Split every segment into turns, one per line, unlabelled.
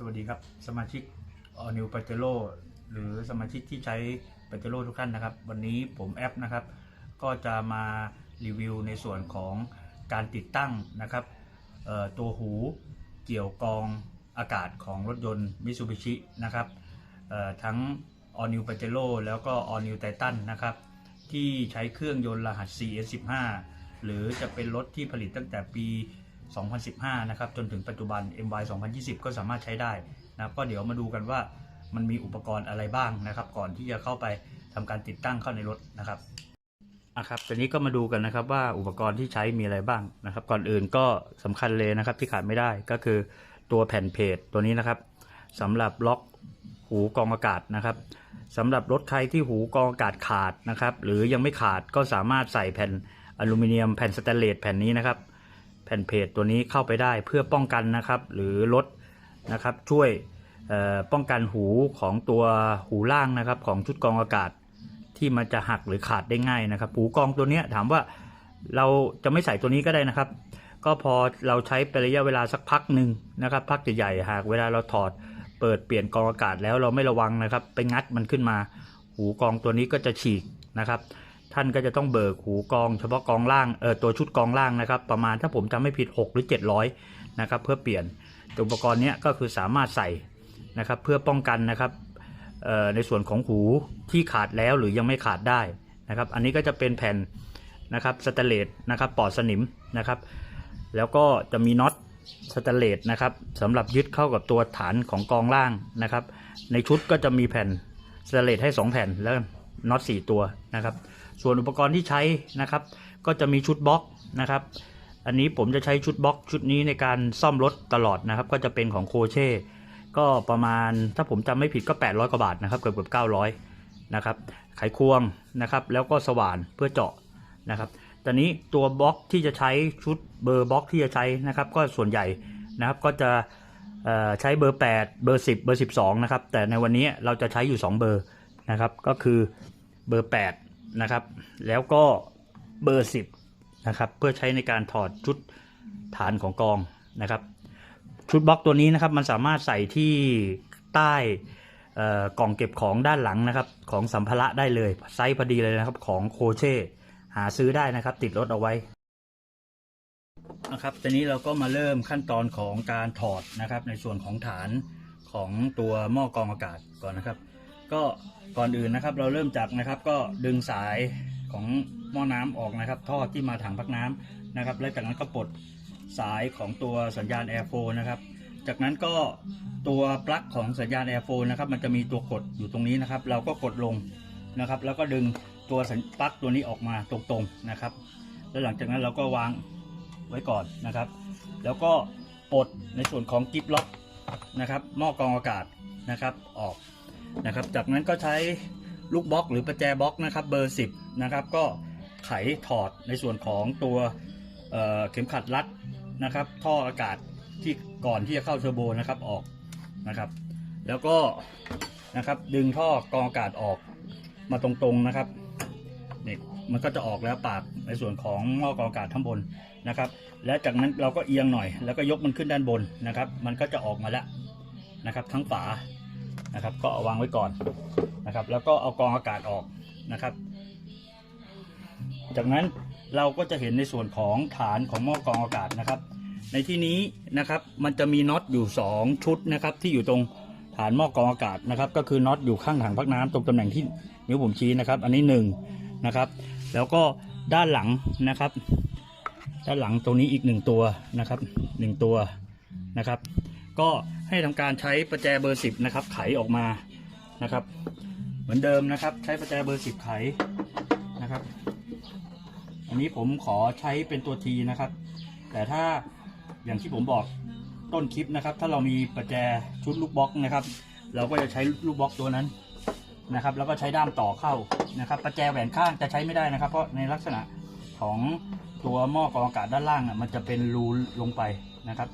สวัสดีครับ สมาชิกออนิวป a เจโ o หรือสมาชิกที่ใช้ป a เจโ o ทุกท่านนะครับ วันนี้ผมแอปนะครับ ก็จะมารีวิวในส่วนของการติดตั้งนะครับตัวหูเกี่ยวกรองอากาศของรถยนต์ Mitsubishi นะครับทั้ง All New Pajero แล้วก็ All New Titan นะครับ ที่ใช้เครื่องยนต์รหัส CS15 หรือจะเป็นรถที่ผลิตตั้งแต่ปี 2015 นะครับ จนถึงปัจจุบัน MY 2020 ก็สามารถใช้ได้นะครับก็เดี๋ยวมาดูกันว่ามันมีอุปกรณ์อะไรบ้างนะครับ ก่อนที่จะเข้าไปทำการติดตั้งเข้าในรถนะครับอะครับตอนนี้ก็มาดูกันนะครับว่าอุปกรณ์ที่ใช้มีอะไรบ้างนะครับ ก่อนอื่นก็สำคัญเลยนะครับที่ขาดไม่ได้ก็คือตัวแผ่นเพจตัวนี้นะครับสำหรับล็อกหูกรองอากาศนะครับสำหรับรถใครที่หูกรองอากาศขาดนะครับ หรือยังไม่ขาดก็สามารถใส่แผ่นอลูมิเนียมแผ่นสแตนเลสแผ่นนี้นะครับ แผ่นเพจตัวนี้เข้าไปได้เพื่อป้องกันนะครับ หรือลดนะครับช่วยป้องกันหูของตัวหูล่างนะครับ ของชุดกรองอากาศที่มันจะหักหรือขาดได้ง่ายนะครับ หูกรองตัวเนี้ยถามว่าเราจะไม่ใส่ตัวนี้ก็ได้นะครับ ก็พอเราใช้ไประยะเวลาสักพักหนึ่งนะครับ พักใหญ่ๆหากเวลาเราถอดเปิดเปลี่ยนกรองอากาศแล้วเราไม่ระวังนะครับ ไปงัดมันขึ้นมา หูกรองตัวนี้ก็จะฉีกนะครับ ท่านก็จะต้องเบิกหูกรองเฉพาะกองล่างเออตัวชุดกองล่างนะครับ ประมาณถ้าผมจำไม่ผิด 6 หรือ 700นะครับเพื่อเปลี่ยนตัวอุปกรณ์เนี้ยก็คือสามารถใส่นะครับเพื่อป้องกันนะครับเอ่อในส่วนของหูที่ขาดแล้วหรือยังไม่ขาดได้นะครับ อันนี้ก็จะเป็นแผ่นนะครับสแตเลสนะครับปลอดสนิมนะครับ แล้วก็จะมีน็อตสแตเลสนะครับสำหรับยึดเข้ากับตัวฐานของกองล่างนะครับ ในชุดก็จะมีแผ่นสแตเลสให้ 2 แผ่นแล้ว น็อต4ตัวนะครับ ส่วนอุปกรณ์ที่ใช้นะครับ ก็จะมีชุดบล็อกนะครับ อันนี้ผมจะใช้ชุดบล็อกชุดนี้ในการซ่อมรถตลอดนะครับ ก็จะเป็นของโคเช่ก็ประมาณถ้าผมจำไม่ผิดก็ 800 กว่าบาทนะครับเกือบเกือบ900นะครับไขควงนะครับ แล้วก็สว่านเพื่อเจาะนะครับตอนนี้ตัวบล็อกที่จะใช้ชุดเบอร์บล็อกที่จะใช้นะครับ ก็ส่วนใหญ่นะครับก็จะใช้เบอร์ 8 เบอร์ 10 เบอร์ 12 นะครับ แต่ในวันนี้เราจะใช้อยู่ 2 เบอร์ นะครับ ก็คือเบอร์ 8 นะครับ แล้วก็เบอร์ 10 นะครับ เพื่อใช้ในการถอดชุดฐานของกองนะครับ ชุดบล็อกตัวนี้นะครับมันสามารถใส่ที่ใต้กล่องเก็บของด้านหลังนะครับ ของสัมภาระได้เลยไซส์พอดีเลยนะครับของโคเช่หาซื้อได้นะครับ ติดรถเอาไว้นะครับตอนนี้เราก็มาเริ่มขั้นตอนของการถอดนะครับ ในส่วนของฐานของตัวหม้อกรองอากาศก่อนนะครับ ก็ก่อนอื่นนะครับ เราเริ่มจากนะครับ ก็ดึงสายของหม้อน้ำออกนะครับ ท่อที่มาถังพักน้ำนะครับ และจากนั้นก็ปลดสายของตัวสัญญาณ Air f l o w นะครับ จากนั้นก็ตัวปลั๊กของสัญญาณ Air f l o w นะครับ มันจะมีตัวกดอยู่ตรงนี้นะครับ เราก็กดลงนะครับ แล้วก็ดึงตัวปลั๊กตัวนี้ออกมาตรงๆนะครับ แล้วหลังจากนั้นเราก็วางไว้ก่อนนะครับ แล้วก็ปลดในส่วนของกิฟล็อกนะครับหม้อกรองอากาศนะครับออก นะครับ จากนั้นก็ใช้ลูกบล็อกหรือประแจบล็อกนะครับเบอร์ 10 นะครับ ก็ไขถอดในส่วนของตัวเเข็มขัดรัดนะครับ ท่ออากาศที่ก่อนที่จะเข้าเทอร์โบนะครับออกนะครับ แล้วก็นะครับดึงท่อกรองอากาศออกมาตรงๆนะครับนี่มันก็จะออกแล้วปากในส่วนของหม้อกรองอากาศข้งบนนะครับ และจากนั้นเราก็เอียงหน่อย แล้วก็ยกมันขึ้นด้านบนนะครับ มันก็จะออกมาแล้วนะครับ ทั้งฝา นะครับ ก็เอาวางไว้ก่อนนะครับ แล้วก็เอากองอากาศออกนะครับ จากนั้นเราก็จะเห็นในส่วนของฐานของหม้อกรองอากาศนะครับ ในที่นี้นะครับมันจะมีน็อตอยู่ 2 ชุดนะครับ ที่อยู่ตรงฐานหม้อกรองอากาศนะครับ ก็คือน็อตอยู่ข้างถังพักน้ำตรงตำแหน่งที่นิ้วผมชี้นะครับ อันนี้1นะครับ แล้วก็ด้านหลังนะครับ ด้านหลังตรงนี้อีกหนึ่งตัวนะครับหนึ่งตัวนะครับ ก็ให้ทำการใช้ประแจเบอร์สิบนะครับ ไขออกมานะครับ เหมือนเดิมนะครับ ใช้ประแจเบอร์สิบไขนะครับ อันนี้ผมขอใช้เป็นตัวทีนะครับ แต่ถ้าอย่างที่ผมบอกต้นคลิปนะครับ ถ้าเรามีประแจชุดลูกบล็อกนะครับ เราก็จะใช้ลูกบล็อกตัวนั้นนะครับ แล้วก็ใช้ด้ามต่อเข้านะครับ ประแจแหวนข้างจะใช้ไม่ได้นะครับ เพราะในลักษณะของตัวหม้อกรองอากาศด้านล่างอะมันจะเป็นรูลงไปนะครับ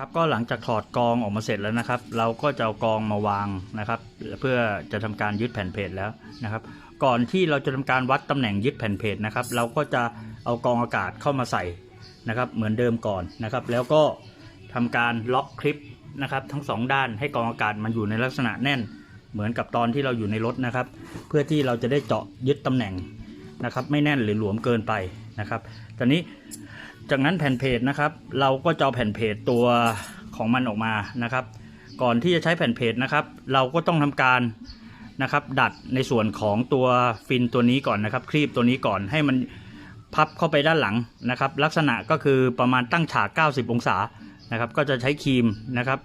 ครับก็หลังจากถอดกองออกมาเสร็จแล้วนะครับ เราก็จะเอากองมาวางนะครับ เพื่อจะทำการยึดแผ่นเพจแล้วนะครับ ก่อนที่เราจะทำการวัดตำแหน่งยึดแผ่นเพจนะครับ เราก็จะเอากองอากาศเข้ามาใส่นะครับ เหมือนเดิมก่อนนะครับ แล้วก็ทำการล็อกคลิปนะครับ ทั้งสองด้านให้กองอากาศมันอยู่ในลักษณะแน่น เหมือนกับตอนที่เราอยู่ในรถนะครับ เพื่อที่เราจะได้เจาะยึดตำแหน่งนะครับ ไม่แน่นหรือหลวมเกินไป นะครับตอนนี้จากนั้นแผ่นเพจนะครับ เราก็จะเอาแผ่นเพจตัวของมันออกมานะครับ ก่อนที่จะใช้แผ่นเพจนะครับ เราก็ต้องทำการนะครับ ดัดในส่วนของตัวฟินตัวนี้ก่อนนะครับ ครีบตัวนี้ก่อนให้มันพับเข้าไปด้านหลังนะครับ ลักษณะก็คือประมาณตั้งฉาก 90 องศานะครับ ก็จะใช้ครีมนะครับ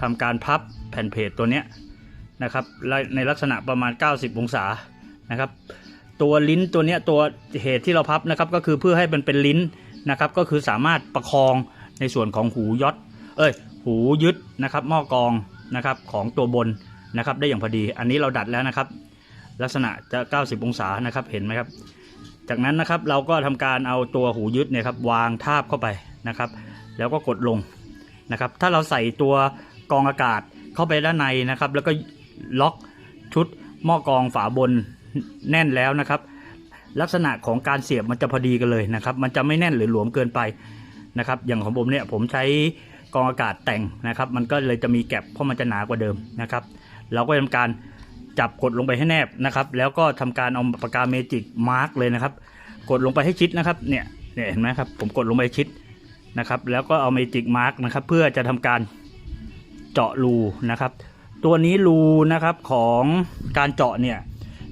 ทำการพับแผ่นเพจตัวเนี้ยนะครับในลักษณะประมาณ 90 องศานะครับ ตัวลิ้นตัวเนี้ยตัวเหตุที่เราพับนะครับก็คือเพื่อให้มันเป็นลิ้นนะครับ ก็คือสามารถประคองในส่วนของหูยอดเอ้ยหูยึดนะครับหม้อกรองนะครับของตัวบนนะครับได้อย่างพอดี อันนี้เราดัดแล้วนะครับ ลักษณะจะ 90 องศานะครับเห็นไหมครับ จากนั้นนะครับเราก็ทำการเอาตัวหูยึดเนี่ยครับวางทาบเข้าไปนะครับ แล้วก็กดลงนะครับ ถ้าเราใส่ตัวกองอากาศเข้าไปด้านในนะครับ แล้วก็ล็อกชุดหม้อกรองฝาบน แน่นแล้วนะครับ ลักษณะของการเสียบมันจะพอดีกันเลยนะครับ มันจะไม่แน่นหรือหลวมเกินไปนะครับ อย่างของผมเนี่ยผมใช้กองอากาศแต่งนะครับ มันก็เลยจะมีแก็บเพราะมันจะหนากว่าเดิมนะครับ เราก็ทำการจับกดลงไปให้แนบนะครับ แล้วก็ทำการเอาปากกาเมจิกมาร์กเลยนะครับ กดลงไปให้ชิดนะครับเนี่ยเนี่ยเห็นไหมครับผมกดลงไปชิดนะครับ แล้วก็เอาเมจิกมาร์กนะครับ เพื่อจะทำการเจาะรูนะครับ ตัวนี้รูนะครับของการเจาะเนี่ย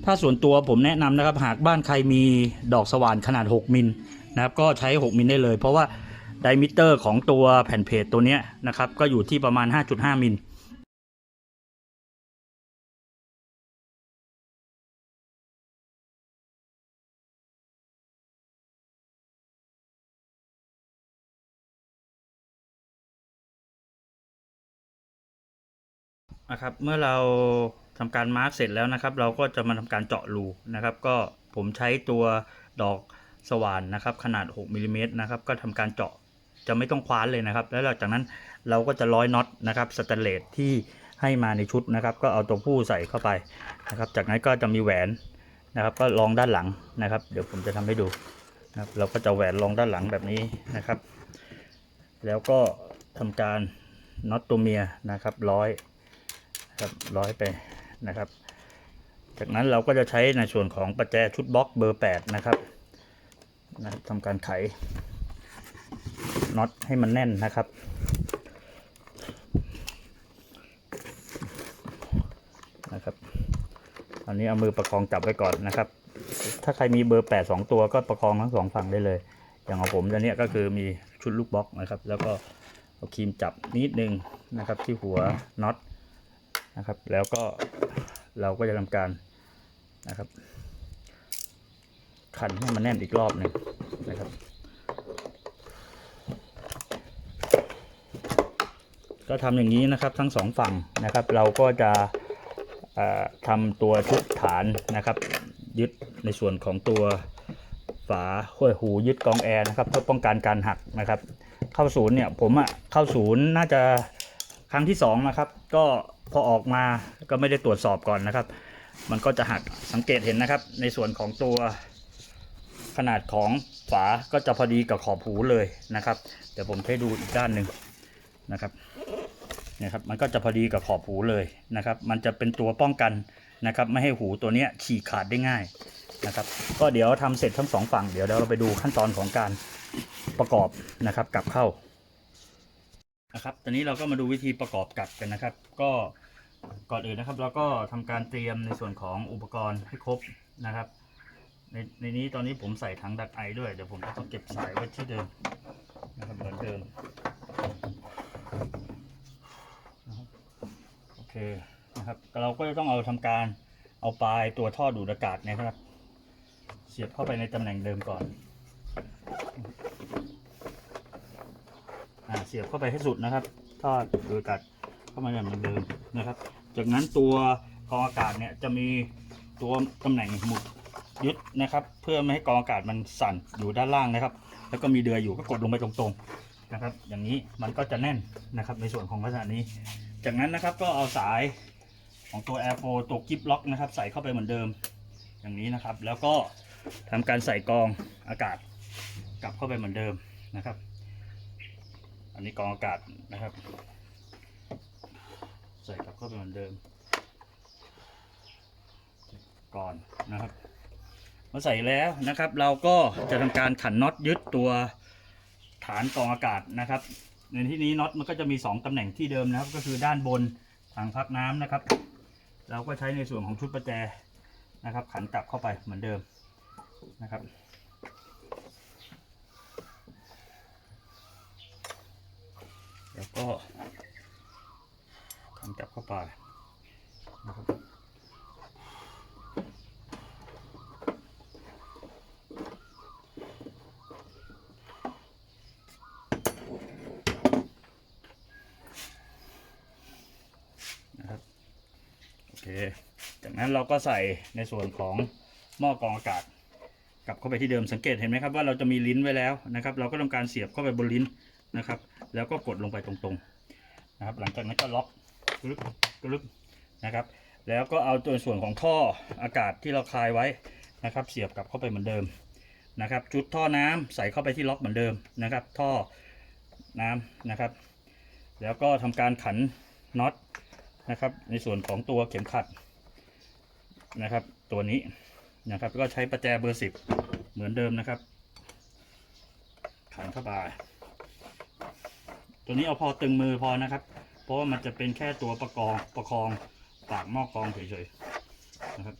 ถ้าส่วนตัวผมแนะนำนะครับ หากบ้านใครมีดอกสว่านขนาด 6 มิลนะครับ ก็ใช้ 6 มิลได้เลย เพราะว่าไดมิเตอร์ของตัวแผ่นเพจตัวนี้นะครับ ก็อยู่ที่ประมาณ 5.5 มิลนะครับเมื่อเรา ทำการมาร์กเสร็จแล้วนะครับ เราก็จะมาทำการเจาะรูนะครับ ก็ผมใช้ตัวดอกสว่านนะครับ ขนาด 6มิลลิเมตรนะครับ ก็ทำการเจาะจะไม่ต้องคว้านเลยนะครับ แล้วหลังจากนั้นเราก็จะร้อยน็อตนะครับสแตนเลสที่ให้มาในชุดนะครับ ก็เอาตัวผู้ใส่เข้าไปนะครับ จากนั้นก็จะมีแหวนนะครับ ก็รองด้านหลังนะครับ เดี๋ยวผมจะทำให้ดูนะครับ เราก็จะแหวนรองด้านหลังแบบนี้นะครับ แล้วก็ทำการน็อตตัวเมียนะครับ ร้อยครับร้อยไป นะครับ จากนั้นเราก็จะใช้ในส่วนของประแจชุดบล็อกเบอร์ 8 นะครับนะครับทำการไขน็อตให้มันแน่นนะครับนะครับอันนี้เอามือประคองจับไว้ก่อนนะครับ ถ้าใครมีเบอร์ 8 2 ตัวก็ประคองทั้งสองฝั่งได้เลย อย่างของผมตัวเนี้ก็คือมีชุดลูกบล็อกนะครับ แล้วก็เอาครีมจับนิดนึงนะครับที่หัวน็อต นะครับ แล้วก็เราก็จะทำการนะครับ ขันให้มันแน่นอีกรอบหนึ่งนะครับ ก็ทำอย่างนี้นะครับทั้งสองฝั่งนะครับ เราก็จะทำตัวชุดฐานนะครับ ยึดในส่วนของตัวฝาห้วยหูยึดกองแอร์นะครับเพื่อป้องกันการหักนะครับ เข้าศูนย์เนี่ยผมอะเข้าศูนย์น่าจะครั้งที่สองนะครับก็ พอออกมาก็ไม่ได้ตรวจสอบก่อนนะครับ มันก็จะหักสังเกตเห็นนะครับ ในส่วนของตัวขนาดของฝาก็จะพอดีกับขอบหูเลยนะครับ เดี๋ยวผมให้ดูอีกด้านหนึ่งนะครับนี่ครับ มันก็จะพอดีกับขอบหูเลยนะครับ มันจะเป็นตัวป้องกันนะครับ ไม่ให้หูตัวเนี้ยฉีกขาดได้ง่ายนะครับ ก็เดี๋ยวทำเสร็จทั้งสองฝั่งเดี๋ยวเราไปดูขั้นตอนของการประกอบนะครับกลับเข้า นะครับตอนนี้เราก็มาดูวิธีประกอบกับกันนะครับ ก็ก่อนอื่นนะครับ เราก็ทำการเตรียมในส่วนของอุปกรณ์ให้ครบนะครับ ในในนี้ตอนนี้ผมใส่ถังดักไอด้วยเดี๋ยวผมต้องเก็บสายไว้ที่เดิมนะครับเหมือนเดิมโอเคนะครับเราก็จะต้องเอาทำการเอาปลายตัวท่อดูดอากาศนะครับ เสียบเข้าไปในตำแหน่งเดิมก่อน เสียบเข้าไปให้สุดนะครับทอดโดยกัดเข้ามาอย่างเหมือนเดิมนะครับ จากนั้นตัวกองอากาศเนี่ยจะมีตัวตำแหน่งหมุดยึดนะครับ เพื่อไม่ให้กองอากาศมันสั่นอยู่ด้านล่างนะครับ แล้วก็มีเดือยอยู่ก็กดลงไปตรงๆนะครับ อย่างนี้มันก็จะแน่นนะครับ ในส่วนของลักษณะนี้ จากนั้นนะครับก็เอาสายของตัว Air 4ตัวกิฟล็อกนะครับ ใส่เข้าไปเหมือนเดิม อย่างนี้นะครับ แล้วก็ทำการใส่กองอากาศกลับเข้าไปเหมือนเดิมนะครับ อันนี้กองอากาศนะครับ ใส่กลับเข้าไปเหมือนเดิม ก่อนนะครับเมื่อใส่แล้วนะครับ เราก็จะทำการขันน็อตยึดตัวฐานกองอากาศนะครับ ในที่นี้น็อตมันก็จะมี 2ตำแหน่งที่เดิมนะครับ ก็คือด้านบนทางพักน้ำนะครับ เราก็ใช้ในส่วนของชุดประแจนะครับ ขันกลับเข้าไปเหมือนเดิมนะครับ แล้วก็ขันกลับเข้าไปนะครับนะครับโอเค จากนั้นเราก็ใส่ในส่วนของหม้อกรองอากาศกลับเข้าไปที่เดิมสังเกตเห็นไหมครับว่าเราจะมีลิ้นไว้แล้วนะครับ เราก็ทำการเสียบเข้าไปบนลิ้นนะครับ แล้วก็กดลงไปตรงๆนะครับ หลังจากนั้นก็ล็อกกรึบกรึบนะครับ แล้วก็เอาตัวส่วนของท่ออากาศที่เราคลายไว้นะครับ เสียบกลับเข้าไปเหมือนเดิมนะครับ จุดท่อน้ำใส่เข้าไปที่ล็อกเหมือนเดิมนะครับ ท่อน้ำนะครับ แล้วก็ทำการขันน็อตนะครับ ในส่วนของตัวเข็มขัดนะครับ ตัวนี้นะครับก็ใช้ประแจเบอร์สิบเหมือนเดิมนะครับ ขันเข้าไป ตัวนี้เอาพอตึงมือพอนะครับ เพราะว่ามันจะเป็นแค่ตัวประกองประคองปากหม้อกองเฉยๆนะครับ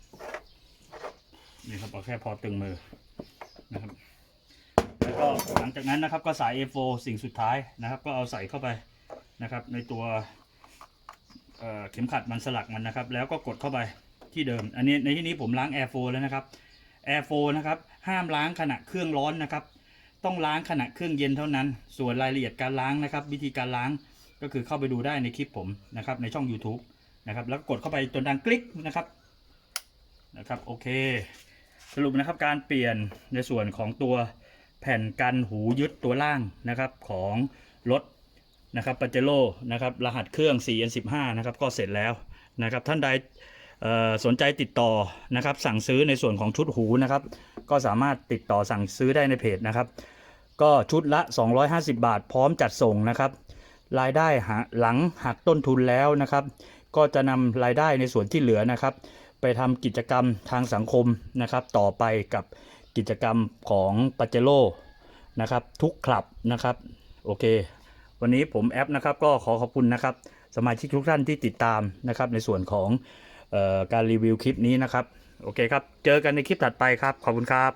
นี่ครับเอาแค่พอตึงมือนะครับแล้วก็หลังจากนั้นนะครับก็สาย A4 สิ่งสุดท้ายนะครับ ก็เอาใส่เข้าไปนะครับ ในตัวเเข็มขัดมันสลักมันนะครับ แล้วก็กดเข้าไปที่เดิม อันนี้ในที่นี้ผมล้าง Air 4 แล้วนะครับ Air 4 นะครับห้ามล้างขณะเครื่องร้อนนะครับ ต้องล้างขณะเครื่องเย็นเท่านั้น ส่วนรายละเอียดการล้างนะครับ วิธีการล้างก็คือเข้าไปดูได้ในคลิปผมนะครับ ในช่อง YouTube นะครับ แล้วกกดเข้าไปจนดังคลิกนะครับนะครับโอเค สรุปนะครับการเปลี่ยนในส่วนของตัวแผ่นกันหูยึดตัวล่างนะครับของรถนะครับปาเจโร่นะครับรหัสเครื่อง 4N15 นะครับก็เสร็จแล้วนะครับท่านใดสนใจติดต่อนะครับสั่งซื้อในส่วนของชุดหูนะครับ ก็สามารถติดต่อสั่งซื้อได้ในเพจนะครับ ก็ชุดละ 250 บาทพร้อมจัดส่งนะครับ รายได้หหลังหักต้นทุนแล้วนะครับ ก็จะนำรายได้ในส่วนที่เหลือนะครับ ไปทำกิจกรรมทางสังคมนะครับ ต่อไปกับกิจกรรมของปาเจโร่นะครับ ทุกคลับนะครับ โอเค วันนี้ผมแอปนะครับก็ขอขอบคุณนะครับ สมาชิกทุกท่านที่ติดตามนะครับ ในส่วนของออการรีวิวคลิปนี้นะครับ โอเคครับ เจอกันในคลิปถัดไปครับ ขอบคุณครับ